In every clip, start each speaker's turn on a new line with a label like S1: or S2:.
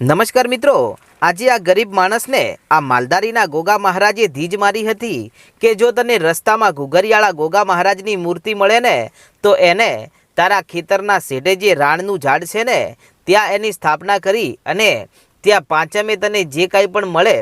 S1: નમસ્કાર મિત્રો, આજે આ ગરીબ માણસને આ માલદારીના ગોગા મહારાજે ધીજ મારી હતી કે જો તને રસ્તામાં ઘુઘરિયાળા ગોગા મહારાજની મૂર્તિ મળે ને, તો એને તારા ખેતરના શેઢે જે રાણનું ઝાડ છે ને, ત્યાં એની સ્થાપના કરી અને ત્યાં પાંચમે તને જે કાંઈ પણ મળે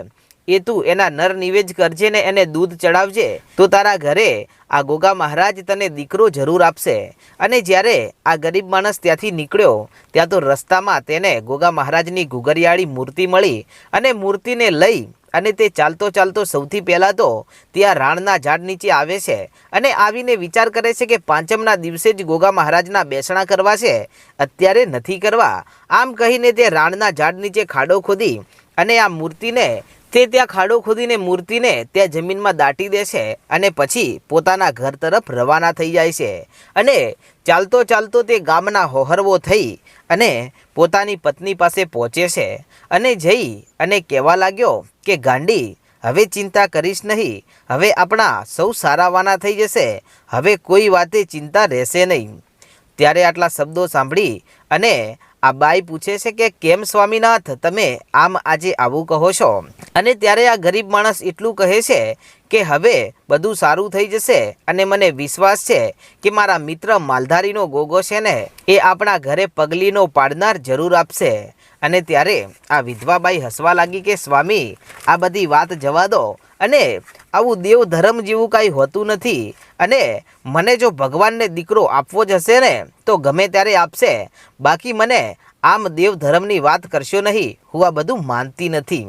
S1: એ તું એના નર નિવેજ કરજે ને એને દૂધ ચડાવજે, તો તારા ઘરે આ ગોગા મહારાજ તને દીકરો જરૂર આપશે. અને જ્યારે આ ગરીબ માણસ ત્યાંથી નીકળ્યો, ત્યાં તો રસ્તામાં તેને ગોગા મહારાજની ઘુઘરિયાળી મૂર્તિ મળી અને મૂર્તિને લઈ અને તે ચાલતો ચાલતો સૌથી પહેલાં તો ત્યાં રાણના ઝાડ નીચે આવે છે અને આવીને વિચાર કરે છે કે પાંચમના દિવસે જ ગોગા મહારાજના બેસણા કરવા છે. અત્યારે નથી કરવા. આમ કહીને તે રાણના ઝાડ નીચે ખાડો ખોદી અને આ મૂર્તિને તે ત્યાં ખાડો ખોદીને મૂર્તિને ત્યાં જમીનમાં દાટી દે છે અને પછી પોતાના ઘર તરફ રવાના થઈ જાય છે. અને ચાલતો ચાલતો તે ગામના હોહરવો થઈ અને પોતાની પત્ની પાસે પહોંચે છે. અને જઈ અને કહેવા લાગ્યો કે, ગાંડી, હવે ચિંતા કરીશ નહીં. હવે આપણા સૌ સારાવાના થઈ જશે. હવે કોઈ વાતે ચિંતા રહેશે નહીં. ત્યારે આટલા શબ્દો સાંભળી અને આ બાઈ પૂછે છે કે કેમ સ્વામીનાથ, તમે આમ આજે આવું કહો છો? અને ત્યારે આ ગરીબ માણસ એટલું કહે છે કે હવે બધું સારું થઈ જશે અને મને વિશ્વાસ છે કે મારા મિત્ર માલધારીનો ગોગો છે ને, એ આપણા ઘરે પગલીનો પાડનાર જરૂર આપશે. અને ત્યારે આ વિધવાબાઈ હસવા લાગી કે, સ્વામી, આ બધી વાત જવા દો. અને આવું દેવ ધર્મ જેવું કાંઈ હોતું નથી. અને મને જો ભગવાનને દીકરો આપવો જ હશે ને, તો ગમે ત્યારે આપશે. બાકી મને આમ દેવ ધર્મની વાત કરશો નહીં, હું આ બધું માનતી નથી.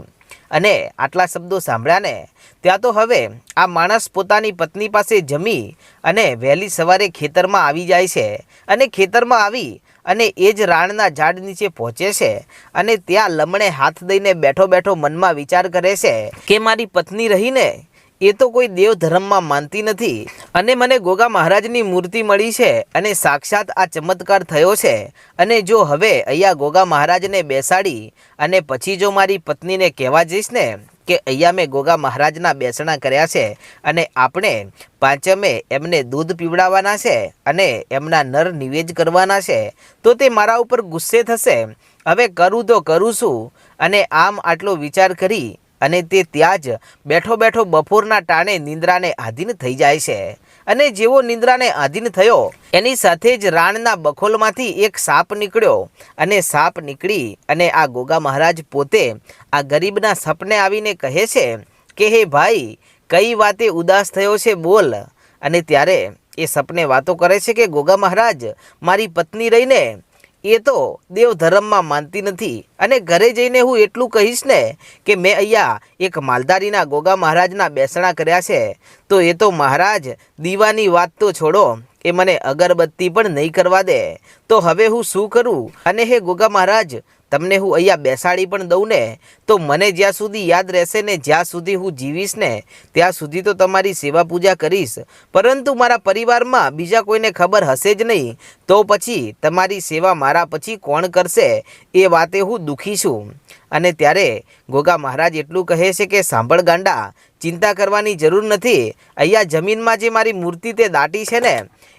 S1: અને આટલા શબ્દો સાંભળ્યા ને, ત્યાં તો હવે આ માણસ પોતાની પત્ની પાસે જમી અને વહેલી સવારે ખેતરમાં આવી જાય છે. અને ખેતરમાં આવી અને એ જ રાણના ઝાડ નીચે પહોંચે છે અને ત્યાં લમણે હાથ દઈને બેઠો બેઠો મનમાં વિચાર કરે છે કે મારી પત્ની રહીને એ તો કોઈ દેવ ધર્મમાં માનતી નથી. અને મને ગોગા મહારાજની મૂર્તિ મળી છે અને સાક્ષાત આ ચમત્કાર થયો છે. અને જો હવે અહીંયા ગોગા મહારાજને બેસાડી અને પછી જો મારી પત્નીને કહેવા જઈશ ને કે અહીંયા મેં ગોગા મહારાજના બેસણા કર્યા છે અને આપણે પાંચમે એમને દૂધ પીવડાવવાના છે અને એમના નર નિવેદ કરવાના છે, તો તે મારા ઉપર ગુસ્સે થશે. હવે કરું તો કરું છું અને આમ આટલો વિચાર કરી અને તે ત્યાં જ બેઠો બેઠો બપોરના ટાણે નિંદ્રાને આધીન થઈ જાય છે. અને જેવો નિંદ્રાને આધીન થયો, એની સાથે જ રાણના બખોલમાંથી એક સાપ નીકળ્યો. અને સાપ નીકળી અને આ ગોગા મહારાજ પોતે આ ગરીબના સપને આવીને કહે છે કે, હે ભાઈ, કઈ વાતે ઉદાસ થયો છે બોલ. અને ત્યારે એ સપને વાતો કરે છે કે, ગોગા મહારાજ, મારી પત્ની રહીને એ તો દેવ ધર્મમાં માનતી નથી. અને ઘરે જઈને હું એટલું કહીશ ને કે મેં અહીંયા એક માલધારીના ગોગા મહારાજના બેસણા કર્યા છે, તો એ તો મહારાજ, દીવાની વાત તો છોડો, એ મને અગરબત્તી પણ નહીં કરવા દે. તો હવે હું શું કરું? અને હે ગોગા મહારાજ તમને હું અહીંયા બેસાડી પણ દઉં ને, તો મને જ્યાં સુધી યાદ રહેશે ને, જ્યાં સુધી હું જીવીશ ને, ત્યાં સુધી તો તમારી સેવા પૂજા કરીશ. પરંતુ મારા પરિવારમાં બીજા કોઈને ખબર હશે જ નહીં, તો પછી તમારી સેવા મારા પછી કોણ કરશે એ વાતે હું દુઃખી છું. અને ત્યારે ગોગા મહારાજ એટલું કહે છે કે સાંભળ ગાંડા, ચિંતા કરવાની જરૂર નથી. અહીંયા જમીનમાં જે મારી મૂર્તિ તે દાટી છે ને,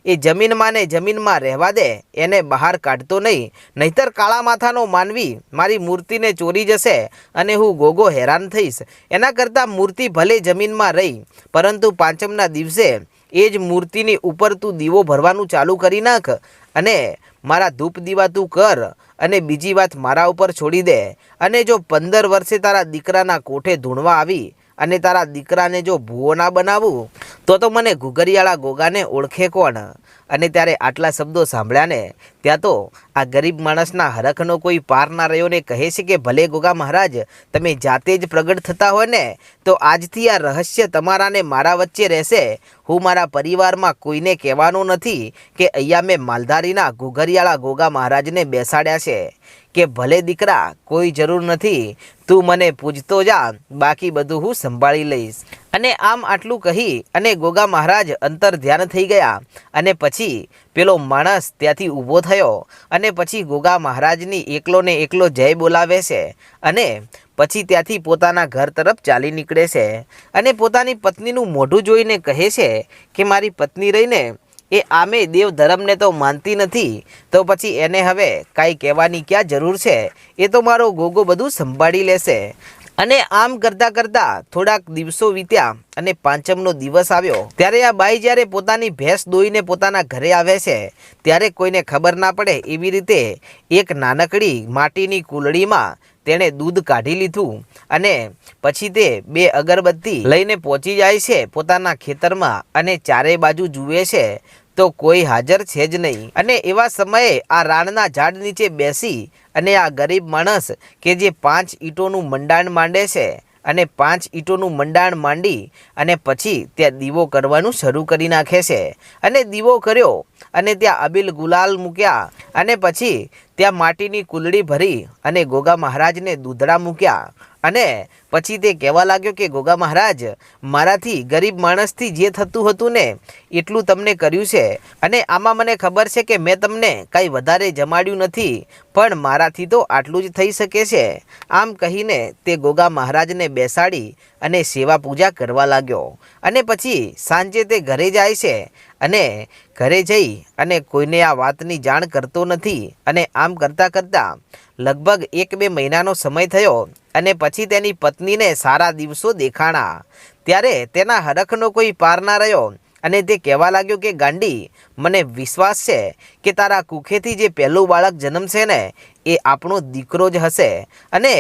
S1: એ જમીનમાં ને જમીનમાં રહેવા દે, એને બહાર કાઢતો નહીં. નહીતર કાળા માથાનો માનવી મારી મૂર્તિને ચોરી જશે અને હું ગોગો હેરાન થઈશ. એના કરતાં મૂર્તિ ભલે જમીનમાં રહી, પરંતુ પાંચમના દિવસે એ જ મૂર્તિની ઉપર તું દીવો ભરવાનું ચાલુ કરી નાખ અને મારા ધૂપ દીવા તું કર. અને બીજી વાત મારા ઉપર છોડી દે. અને જો પંદર વર્ષે તારા દીકરાના કોઠે ધૂણવા આવી અને તારા દીકરાને જો ભૂવો ના બનાવું, તો તો મને ઘુઘરિયાળા ગોગાને ઓળખે કોણ? અને ત્યારે આટલા શબ્દો સાંભળ્યા ને ત્યાં તો આ ગરીબ માણસના હરખનો કોઈ પાર ના રહ્યો ને કહે છે કે, ભલે ગોગા મહારાજ, તમે જાતે જ પ્રગટ થતા હોય ને, તો આજથી આ રહસ્ય તમારા ને મારા વચ્ચે રહેશે. હું મારા પરિવારમાં કોઈને કહેવાનું નથી કે, અહીંયા મેં માલધારીના ઘુઘરિયાળા ગોગા મહારાજને બેસાડ્યા છે. કે ભલે દીકરા, કોઈ જરૂર નથી, તું મને પૂજતો જા, બાકી બધું હું સંભાળી લઈશ. અને આમ આટલું કહી અને ગોગા મહારાજ અંતર ધ્યાન થઈ ગયા. અને પછી પેલો માણસ ત્યાંથી ઊભો થયો અને પછી ગોગા મહારાજની એકલો ને એકલો જય બોલાવે છે અને પછી ત્યાંથી પોતાના ઘર તરફ ચાલી નીકળે છે. અને પોતાની પત્નીનું મોઢું જોઈને કહે છે કે, મારી પત્ની રહીને એ આમે દેવ ધર્મને તો માનતી નથી, તો પછી એને હવે કાંઈ કહેવાની ક્યાં જરૂર છે? એ તો મારો ગોગો બધું સંભાળી લેશે. અને આમ કરતાં કરતાં થોડાક દિવસો વીત્યા અને પાંચમનો દિવસ આવ્યો. ત્યારે આ બાઈ જ્યારે પોતાની ભેંસ દોઈને પોતાના ઘરે આવે છે, ત્યારે કોઈને ખબર ના પડે એવી રીતે એક નાનકડી માટીની કુલડીમાં તેણે દૂધ કાઢી લીધું અને પછી તે બે અગરબત્તી લઈને પહોંચી જાય છે પોતાના ખેતરમાં અને ચારે બાજુ જુએ છે તો કોઈ હાજર છે જ નહીં. અને એવા સમયે આ રાણના ઝાડ નીચે બેસી અને આ ગરીબ માણસ કે જે પાંચ ઈંટોનું મંડાણ માંડે છે અને પાંચ ઈંટોનું મંડાણ માંડી અને પછી ત્યાં દીવો કરવાનું શરૂ કરી નાખે છે. અને દીવો કર્યો અને ત્યાં અબિલ ગુલાલ મૂક્યા અને પછી ત્યાં માટીની કુલડી ભરી અને ગોગા મહારાજને દૂધડા મૂક્યા. અને પછી તે કહેવા લાગ્યો કે, ગોગા મહારાજ, મારાથી ગરીબ માણસથી જે થતું હતું ને, એટલું તમને કર્યું છે. અને આમાં મને ખબર છે કે મેં તમને કાંઈ વધારે જમાડ્યું નથી, પણ મારાથી તો આટલું જ થઈ શકે છે. આમ કહીને તે ગોગા મહારાજને બેસાડી અને સેવા પૂજા કરવા લાગ્યો. અને પછી સાંજે તે ઘરે જાય છે અને ઘરે જઈ અને કોઈને આ વાતની જાણ કરતો નથી અને આમ કરતાં કરતાં લગભગ એક બે મહિનાનો સમય થયો અને પછી તેની પત્નીને સારા દિવસો દેખાણા. ત્યારે તેના હરખનો કોઈ પાર ના રહ્યો અને તે કહેવા લાગ્યો કે, ગાંડી, મને વિશ્વાસ છે કે તારા કુખેથી જે પહેલું બાળક જન્મશે ને, એ આપણો દીકરો જ હશે અને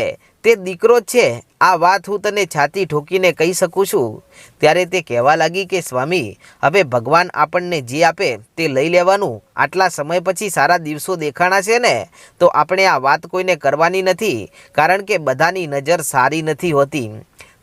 S1: તે દીકરો જ છે, આ વાત હું તને છાતી ઠોકીને કહી શકું છું. ત્યારે તે કહેવા લાગી કે, સ્વામી, હવે ભગવાન આપણને જે આપે તે લઈ લેવાનું. આટલા સમય પછી સારા દિવસો દેખાણા છે ને? તો આપણે આ વાત કોઈને કરવાની નથી, કારણ કે બધાની નજર સારી નથી હોતી.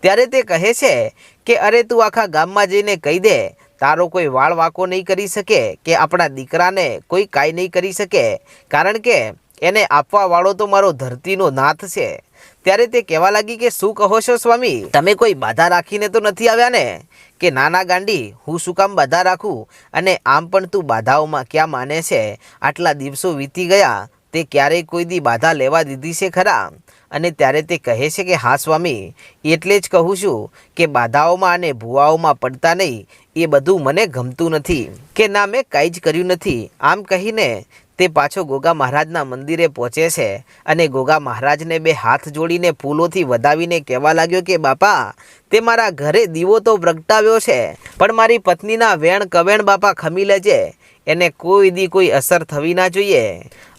S1: ત્યારે તે કહે છે કે, અરે તું આખા ગામમાં જઈને કહી દે. તારો કોઈ વાળ વાંકો નહીં કરી શકે કે આપણા દીકરાને કોઈ કાંઈ નહીં કરી શકે. કારણ કે એને આપવાવાળો તો મારો ધરતીનો નાથ છે. ત્યારે તે કહેવા લાગી કે શું કહો છો સ્વામી? તમે કોઈ બાધા રાખીને તો નથી આવ્યા ને કે નાના ગાંડી, હું શું કામ બાધા રાખું? અને આમ પણ તું બાધાઓમાં ક્યાં માને છે? આટલા દિવસો વીતી ગયા, તે ક્યારેય કોઈ દી બાધા લેવા દીધી છે ખરા? અને ત્યારે તે કહે છે કે, હા, સ્વામી, એટલે જ કહું છું કે બાધાઓમાં અને ભુવાઓમાં પડતા નહીં, એ બધું મને ગમતું નથી. કે ના, મેં કાંઈ જ કર્યું નથી. આમ કહીને તે પાછો ગોગા મહારાજના મંદિરે પહોંચે છે અને ગોગા મહારાજને બે હાથ જોડીને ફૂલોથી વધાવીને કહેવા લાગ્યો કે, બાપા, તે મારા ઘરે દીવો તો પ્રગટાવ્યો છે, પણ મારી પત્નીના વેણ કવેણ બાપા ખમી લેજે. એને કોઈ દી કોઈ અસર થવી ના જોઈએ.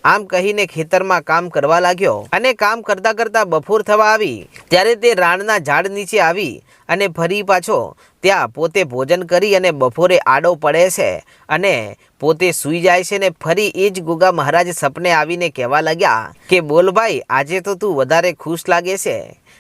S1: આમ કહીને ખેતરમાં કામ કરવા લાગ્યો અને કામ કરતા કરતા બપોર થવા આવી. ત્યારે તે રાણના ઝાડ નીચે આવી અને ફરી પાછો ત્યાં પોતે ભોજન કરી અને બપોરે આડો પડે છે અને પોતે સૂઈ જાય છે ને ફરી એ જ ગુગા મહારાજ સપને આવીને કહેવા લાગ્યા કે બોલ ભાઈ, આજે તો તું વધારે ખુશ લાગે છે.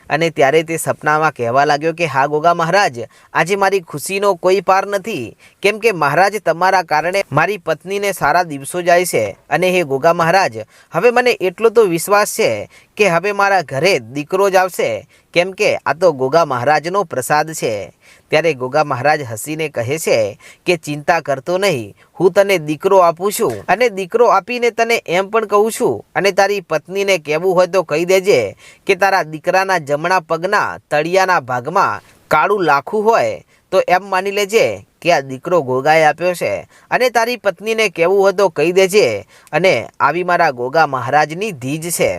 S1: અને ત્યારે તે સપનામાં કહેવા લાગ્યો કે, હા ગોગા મહારાજ, આજે મારી ખુશીનો કોઈ પાર નથી. કેમ કે મહારાજ તમારા કારણે મારી પત્નીને સારા દિવસો જાય છે. અને હે ગોગા મહારાજ, હવે મને એટલો તો વિશ્વાસ છે કે હવે મારા ઘરે દીકરો જ આવશે? કેમ કે આ તો ગોગા મહારાજનો પ્રસાદ છે. ત્યારે ગોગા મહારાજ હસીને કહે છે કે ચિંતા કરતો નહીં, હું તને દીકરો આપું છું. અને દીકરો આપીને તને એમ પણ કહું છું. અને તારી પત્નીને કહેવું હોય તો કહી દેજે કે તારા દીકરાના જમણા પગના તળિયાના ભાગમાં કાળું લાખું હોય તો એમ માની લેજે કે આ દીકરો ગોગાએ આપ્યો છે અને તારી પત્નીને કહેવું હતો કહી દેજે અને આવી મારા ગોગા મહારાજની ધીજ છે.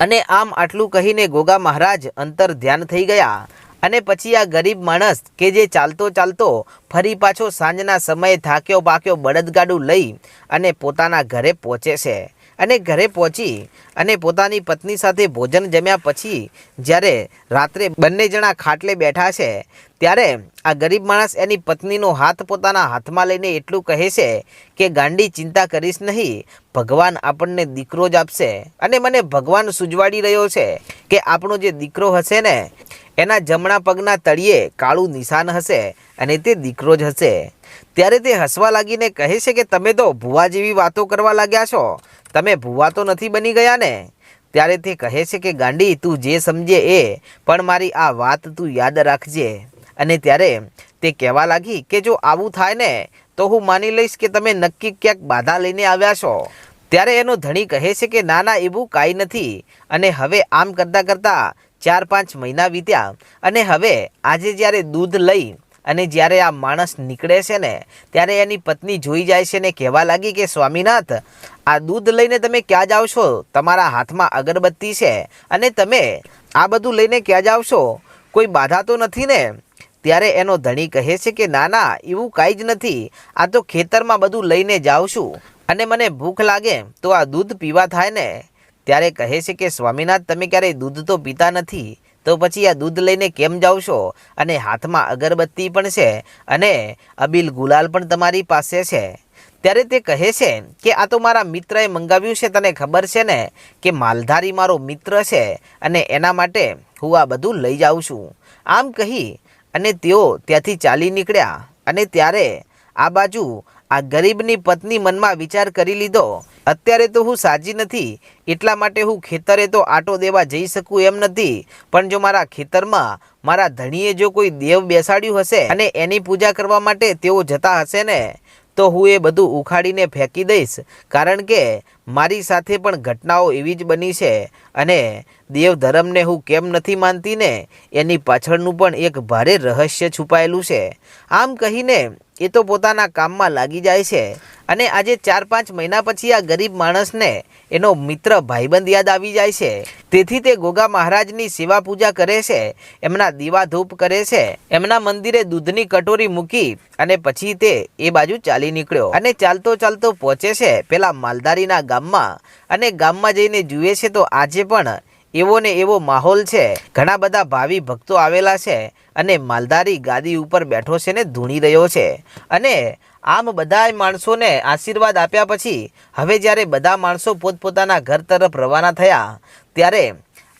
S1: અને આમ આટલું કહીને ગોગા મહારાજ અંતર ધ્યાન થઈ ગયા અને પછી આ ગરીબ માણસ કે જે ચાલતો ચાલતો ફરી પાછો સાંજના સમયે થાક્યો પાક્યો બળદગાડું લઈ અને પોતાના ઘરે પહોંચે છે. અને ઘરે પહોંચી અને પોતાની પત્ની સાથે ભોજન જમ્યા પછી જ્યારે રાત્રે બંને જણા ખાટલે બેઠા છે, ત્યારે આ ગરીબ માણસ એની પત્નીનો હાથ પોતાના હાથમાં લઈને એટલું કહે છે કે, ગાંડી, ચિંતા કરીશ નહીં, ભગવાન આપણને દીકરો જ આપશે. અને મને ભગવાન સુજવાડી રહ્યો છે કે, આપણો જે દીકરો હશે ને, એના જમણા પગના તળિયે કાળું નિશાન હશે અને તે દીકરો જ હશે. ત્યારે તે હસવા લાગીને કહે છે કે, તમે તો ભુવા જેવી વાતો કરવા લાગ્યા છો. તમે ભુવા તો નથી બની ગયા ને ત્યારે તે કહે છે કે, ગાંડી, તું જે સમજે એ, પણ મારી આ વાત તું યાદ રાખજે. અને ત્યારે તે કહેવા લાગી કે, જો આવું થાય ને તો હું માની લઈશ કે તમે નક્કી ક્યાંક બાધા લઈને આવ્યા છો. ત્યારે એનો ધણી કહે છે કે, ના ના, એવું કાંઈ નથી. અને હવે આમ કરતાં કરતાં ચાર પાંચ મહિના વીત્યા. અને હવે આજે જ્યારે દૂધ લઈ અને જ્યારે આ માણસ નીકળે છે ને, ત્યારે એની પત્ની જોઈ જાય છે ને, કહેવા લાગી કે, સ્વામીનાથ આ દૂધ લઈને તમે ક્યાં જાઓ છો? તમારા હાથમાં અગરબત્તી છે અને તમે આ બધું લઈને ક્યાં જાઓ છો? કોઈ બાધા તો નથી ને? ત્યારે એનો ધણી કહે છે કે, ના ના, એવું કાંઈ જ નથી. આ તો ખેતરમાં બધું લઈને જાઉં છું અને મને ભૂખ લાગે તો આ દૂધ પીવા થાય ને. ત્યારે કહે છે કે, સ્વામીનાથ, તમે ક્યારેય દૂધ તો પીતા નથી. તો પછી આ દૂધ લઈને કેમ જાઓ છો? અને હાથમાં અગરબત્તી પણ છે અને અબીલ ગુલાલ પણ તમારી પાસે છે. ત્યારે તે કહે છે કે આ તો મારા મિત્રએ મંગાવ્યું છે, તને ખબર છે ને કે માલધારી મારો મિત્ર છે અને એના માટે હું આ બધું લઈ જાઉં છું. આમ કહી અને તેઓ ત્યાંથી ચાલી નીકળ્યા અને ત્યારે આ બાજુ આ ગરીબની પત્ની મનમાં વિચાર કરી લીધો, અત્યારે તો હું સાજી નથી, એટલા માટે હું ખેતરે તો આટો દેવા જઈ શકું એમ નથી, પણ જો મારા ખેતરમાં મારા ધણીએ જો કોઈ દેવ બેસાડ્યું હશે અને એની પૂજા કરવા માટે તેઓ જતા હશે ને તો હું એ બધું ઉખાડીને ફેંકી દઈશ, કારણ કે મારી સાથે પણ ઘટનાઓ એવી જ બની છે અને દેવ ધર્મને હું કેમ નથી માનતી ને? એની પાછળનું પણ એક ભારે રહસ્ય છુપાયેલું છે. આમ કહીને એ તો પોતાના કામમાં લાગી જાય છે. અને આજે ચાર પાંચ મહિના પછી આ ગરીબ માણસને એનો મિત્ર ભાઈબંધ યાદ આવી જાય છે. તેથી તે ગોગા મહારાજની સેવા પૂજા કરે છે, એમના દીવા ધૂપ કરે છે, એમના મંદિરે દૂધની કટોરી મૂકી અને પછી તે એ બાજુ ચાલી નીકળ્યો. અને ચાલતો ચાલતો પહોંચે છે પેલા માલધારીના ગામમાં અને ગામમાં જઈને જુએ છે તો આજે પણ એવો ને એવો માહોલ છે. ઘણા બધા ભાવિ ભક્તો આવેલા છે અને માલધારી ગાદી ઉપર બેઠો છે ને ધૂણી રહ્યો છે. અને આમ બધાય માણસોને આશીર્વાદ આપ્યા પછી, હવે જ્યારે બધા માણસો પોતપોતાના ઘર તરફ રવાના થયા, ત્યારે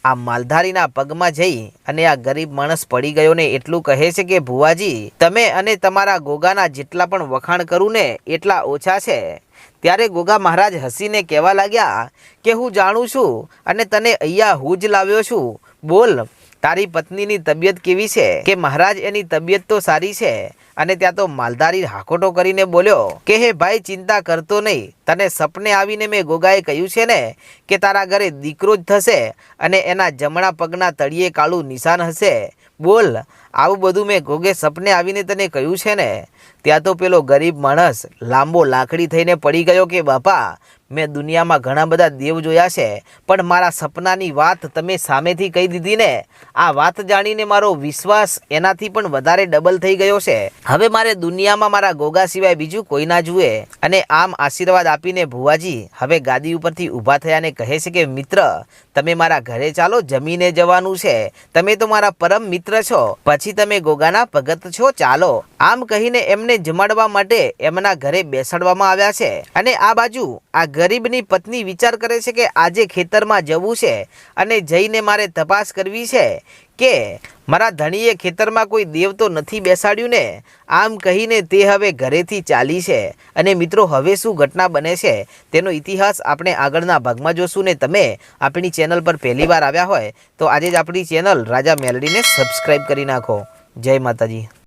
S1: આ માલધારીના પગમાં જઈ અને આ ગરીબ માણસ પડી ગયો ને એટલું કહે છે કે, ભુવાજી, તમે અને તમારા ગોગાના જેટલા પણ વખાણ કરું ને એટલા ઓછા છે. ત્યારે ગોગા મહારાજ હસીને કહેવા લાગ્યા કે હું જાણું છું અને તને અહીંયા હું જ લાવ્યો છું. બોલ, તારી પત્નીની તબિયત કેવી છે? કે મહારાજ એની તબિયત તો સારી છે અને ત્યાં તો માલધારી હાકોટો કરીને બોલ્યો કે હે ભાઈ, ચિંતા કરતો નહીં. તને સપને આવીને મેં ગોગાએ કહ્યું છે ને કે તારા ઘરે દીકરો જ થશે અને એના જમણા પગના તળિયે કાળું નિશાન હશે. બોલ, આવું બધું મેં ગોગે સપને આવીને તને કહ્યું છે ને? ત્યાં તો પેલો ગરીબ માણસ લાંબો લાકડી થઈને પડી ગયો કે, બાપા, મેં દુનિયામાં ઘણા બધા દેવ જોયા છે, પણ મારા સપનાની વાત તમે સામેથી કહી દીધી ને. આ વાત જાણીને મારો વિશ્વાસ એનાથી પણ વધારે ડબલ થઈ ગયો છે. હવે મારે દુનિયામાં મારા ગોગા સિવાય બીજું કોઈ ના જુએ. અને આમ આશીર્વાદ આપીને ભુવાજી હવે ગાદી ઉપરથી ઊભા થયા ને કહે છે કે, મિત્ર, તમે મારા ઘરે ચાલો, જમીને જવાનું છે. તમે તો મારા પરમ મિત્ર છો. પછી તમે ગોગાના ભગત છો, ચાલો. આમ કહીને એમને જમાડવા માટે એમના ઘરે બેસાડવામાં આવ્યા છે. અને આ બાજુ આ ગરીબની પત્ની વિચાર કરે છે કે આજે ખેતરમાં જવું છે અને જઈને મારે તપાસ કરવી છે કે મારા ધણીએ ખેતરમાં કોઈ દેવ તો નથી બેસાડ્યું ને? આમ કહીને તે હવે ઘરેથી ચાલી છે. અને મિત્રો, હવે શું ઘટના બને છે તેનો ઇતિહાસ આપણે આગળના ભાગમાં જોશું ને તમે આપણી ચેનલ પર પહેલી વાર આવ્યા હોય તો આજે જ આપણી ચેનલ રાજા મેલડીને સબસ્ક્રાઈબ કરી નાખો. જય માતાજી.